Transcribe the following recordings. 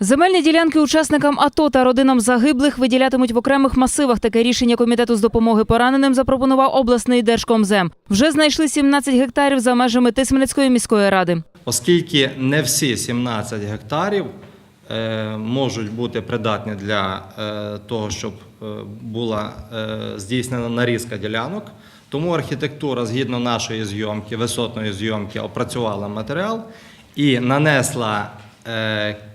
Земельні ділянки учасникам АТО та родинам загиблих виділятимуть в окремих масивах. Таке рішення комітету з допомоги пораненим запропонував обласний держкомзем. Вже знайшли 17 гектарів за межами Тисменецької міської ради. Оскільки не всі 17 гектарів е, можуть бути придатні для е, того, щоб е, була здійснена нарізка ділянок, тому архітектура, згідно нашої зйомки, висотної зйомки, опрацювала матеріал і нанесла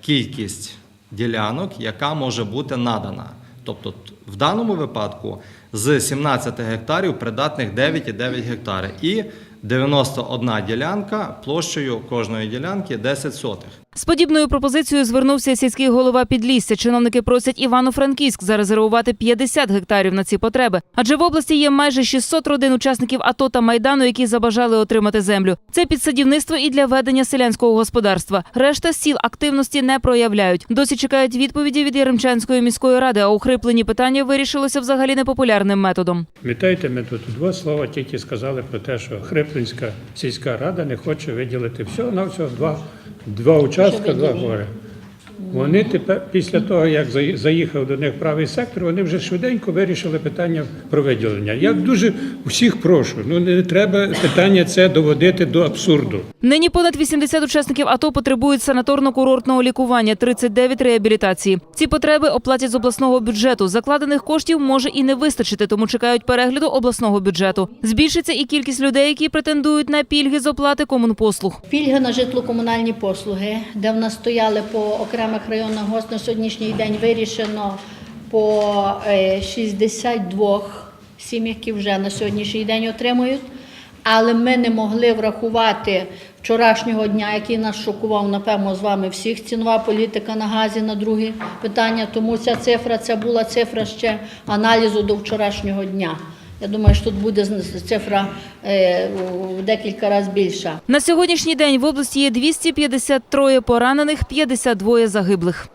кількість ділянок, яка може бути надана. Тобто в даному випадку з 17 гектарів придатних 9,9 гектари і 91 ділянка площею кожної ділянки 10 сотих. З подібною пропозицією звернувся сільський голова Підлісся. Чиновники просять Івано-Франківськ зарезервувати 50 гектарів на ці потреби. Адже в області є майже 600 родин учасників АТО та Майдану, які забажали отримати землю. Це під садівництво і для ведення селянського господарства. Решта сіл активності не проявляють. Досі чекають відповіді від Яремчанської міської ради, а укріплені питання вирішилося взагалі непопулярним методом. Пам'ятаєте, ми тут два слова тільки сказали про те, що Хриплинська сільська рада не хоче виділити всього на всього два, два участка, два гори. Вони тепер, після того, як заїхав до них правий сектор, вони вже швиденько вирішили питання про виділення. Я дуже всіх прошу, ну не треба питання це доводити до абсурду. Нині понад 80 учасників АТО потребують санаторно-курортного лікування, 39 реабілітації. Ці потреби оплатять з обласного бюджету. Закладених коштів може і не вистачити, тому чекають перегляду обласного бюджету. Збільшиться і кількість людей, які претендують на пільги з оплати комунпослуг. Пільги на житло-комунальні послуги, де в нас стояли по окремих районах ГОСТ на сьогоднішній день вирішено по е, 62 сім'ях, які вже на сьогоднішній день отримують. Але ми не могли врахувати вчорашнього дня, який нас шокував, напевно, з вами всіх. Цінова політика на газі на друге питання. Тому ця цифра це була цифра ще аналізу до вчорашнього дня. Я думаю, що тут буде цифра е, в декілька разів більша. На сьогоднішній день в області є 253 поранених, 52 загиблих.